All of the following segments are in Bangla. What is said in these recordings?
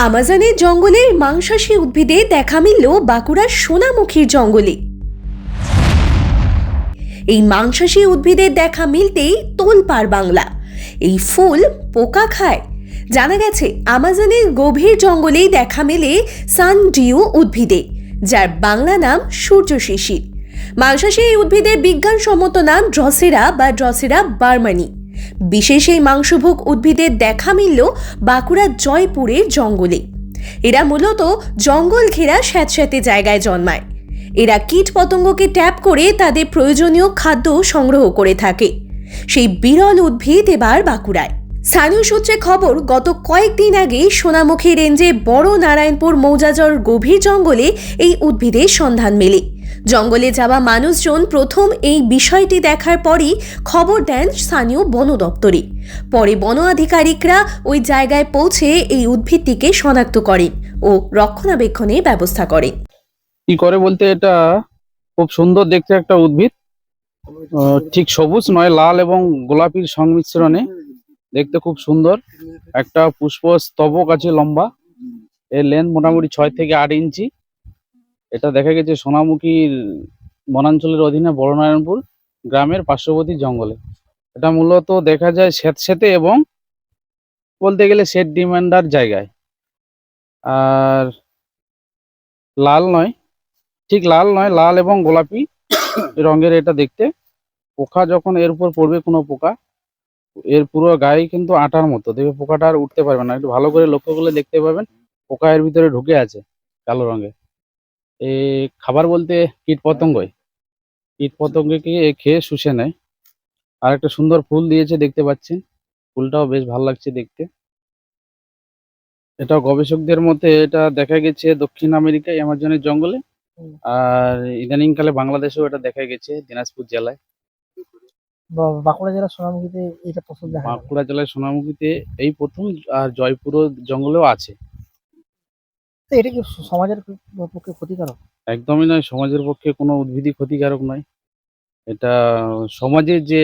আমাজনের জঙ্গলের মাংসাশী উদ্ভিদে দেখা মিলল বাঁকুড়ার সোনামুখীর জঙ্গলে। এই মাংসাশী উদ্ভিদের দেখা মিলতেই তোলপাড় বাংলা। এই ফুল পোকা খায়। জানা গেছে, আমাজনের গভীর জঙ্গলেই দেখা মেলে সানডিউ উদ্ভিদে, যার বাংলা নাম সূর্য শিশির। মাংসাশী এই উদ্ভিদের বিজ্ঞানসম্মত নাম ড্রসেরা বা ড্রসেরা বার্মানি। বিশেষ এই মাংসভোগ উদ্ভিদের দেখা মিলল বাঁকুড়ার জয়পুরের জঙ্গলে। এরা মূলত জঙ্গল ঘেরা স্যাঁতস্যাঁতে জায়গায় জন্মায়। এরা কীট পতঙ্গকে ট্যাপ করে তাদের প্রয়োজনীয় খাদ্য সংগ্রহ করে থাকে। সেই বিরল উদ্ভিদ এবার বাঁকুড়ায়। স্থানীয় সূত্রে খবর, গত কয়েকদিন আগে সোনামুখী রেঞ্জে বড় নারায়ণপুর মৌজাজর গভীর জঙ্গলে এই উদ্ভিদের সন্ধান মেলে। জঙ্গলে যাওয়া মানুষজন প্রথম এই বিষয়টি দেখার পরই খবর দেন স্থানীয় বন দপ্তরে। পরে বন আধিকারিকরা ওই জায়গায় পৌঁছে এই উদ্ভিদটিকে শনাক্ত করেন ও রক্ষণাবেক্ষণের ব্যবস্থা করেন। কি করে বলতে এটা খুব সুন্দর দেখতে একটা উদ্ভিদ। ঠিক সবুজ নয়, লাল এবং গোলাপির সংমিশ্রণে। দেখতে খুব সুন্দর। একটা পুষ্প স্তবক আছে লম্বা। এর লেন্থ মোটামুটি ছয় থেকে আট ইঞ্চি। এটা দেখা গেছে সোনামুখীর বনাঞ্চলের অধীনে বড়নারায়ণপুর গ্রামের পার্শ্ববর্তী জঙ্গলে। এটা মূলত দেখা যায় স্যাঁতস্যাঁতে এবং বলতে গেলে সেট ডিমান্ডার জায়গায়। আর লাল নয়, ঠিক লাল নয়, লাল এবং গোলাপি রঙের এটা দেখতে। পোকা যখন এর উপর পড়বে কোনো পোকা, এর পুরো গায়ে কিন্তু আটার মতো। দেখবে পোকাটা আর উঠতে পারবে না। একটু ভালো করে লক্ষ্য করলে দেখতে পাবেন, পোকা এর ভিতরে ঢুকে আছে কালো রঙের এ খাবার বলতে কীট পতঙ্গই। কীট পতঙ্গকে খেয়ে শুষে নেয়। আর একটা সুন্দর ফুল দিয়েছে দেখতে পাচ্ছেন। ফুলটাও বেশ ভালো লাগছে দেখতে। এটা গবেষকদের মতে এটা দেখা গেছে দক্ষিণ আমেরিকায় অ্যামাজনের জঙ্গলে। আর ইদানিংকালে বাংলাদেশেও এটা দেখা গেছে দিনাজপুর জেলায়। বাঁকুড়া জেলার সোনামুখীতে এটা দেখা বাঁকুড়া জেলায় সোনামুখীতে এই প্রথম আর জয়পুর জঙ্গলেও আছে। তো এটা কি সমাজের পক্ষে ক্ষতিকারক? একদমই নয় সমাজের পক্ষে কোনো উদ্ভিদই ক্ষতিকারক নয়। এটা সমাজের যে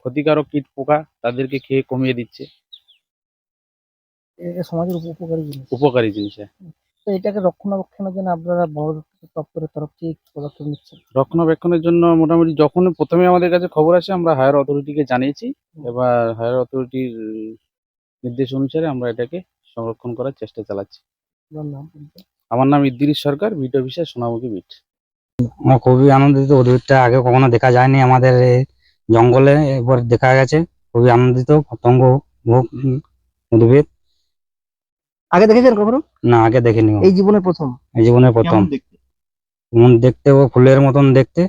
ক্ষতিকারক কীট পোকা তাদেরকে খেয়ে কমিয়ে দিচ্ছে। এটা সমাজের উপকারী জিনিস। উপকারী জিনিস তো এটাকে রক্ষণাবেক্ষণের জন্য আপনারা বন দপ্তরের তরফ থেকে কি পদক্ষেপ নিচ্ছেন? রক্ষণাবেক্ষণের জন্য মোটামুটি যখন প্রথমে আমাদের কাছে খবর আসে আমরা হায়ার অথরিটিকে জানিয়েছি। এবার হায়ার অথরিটির নির্দেশ অনুসারে আমরা এটাকে সংরক্ষণ করার চেষ্টা চালাচ্ছি? আমার নাম Idris Sarkar beat officer Sonamukhi beat. আমরা খুবই আনন্দিত উদ্ভিদটা আগে কখনো দেখা যায়নি আমাদের এই জঙ্গলে এবার দেখা গেছে খুবই আনন্দিত পতঙ্গ ভোগ উদ্ভিদ। আগে দেখেছেন কখনো? না আগে দেখিনি। এই জীবনে প্রথম? এই জীবনের প্রথম। যেমন দেখতে? ও ফুলের মতন দেখতে।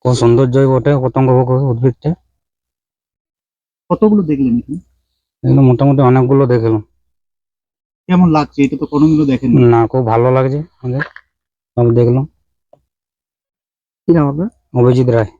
খুব সৌন্দর্যই বটে পতঙ্গ ভোগ উদ্ভিদটা। কতগুলো দেখলেন এখানে? মোটামুটি অনেকগুলো দেখলাম। কেমন লাগছে? এটা তো কোনোদিনও দেখেন না খুব ভালো লাগছে আমাদের। আমি দেখলাম। কি নাম আপনার? অভিজিৎ রায়।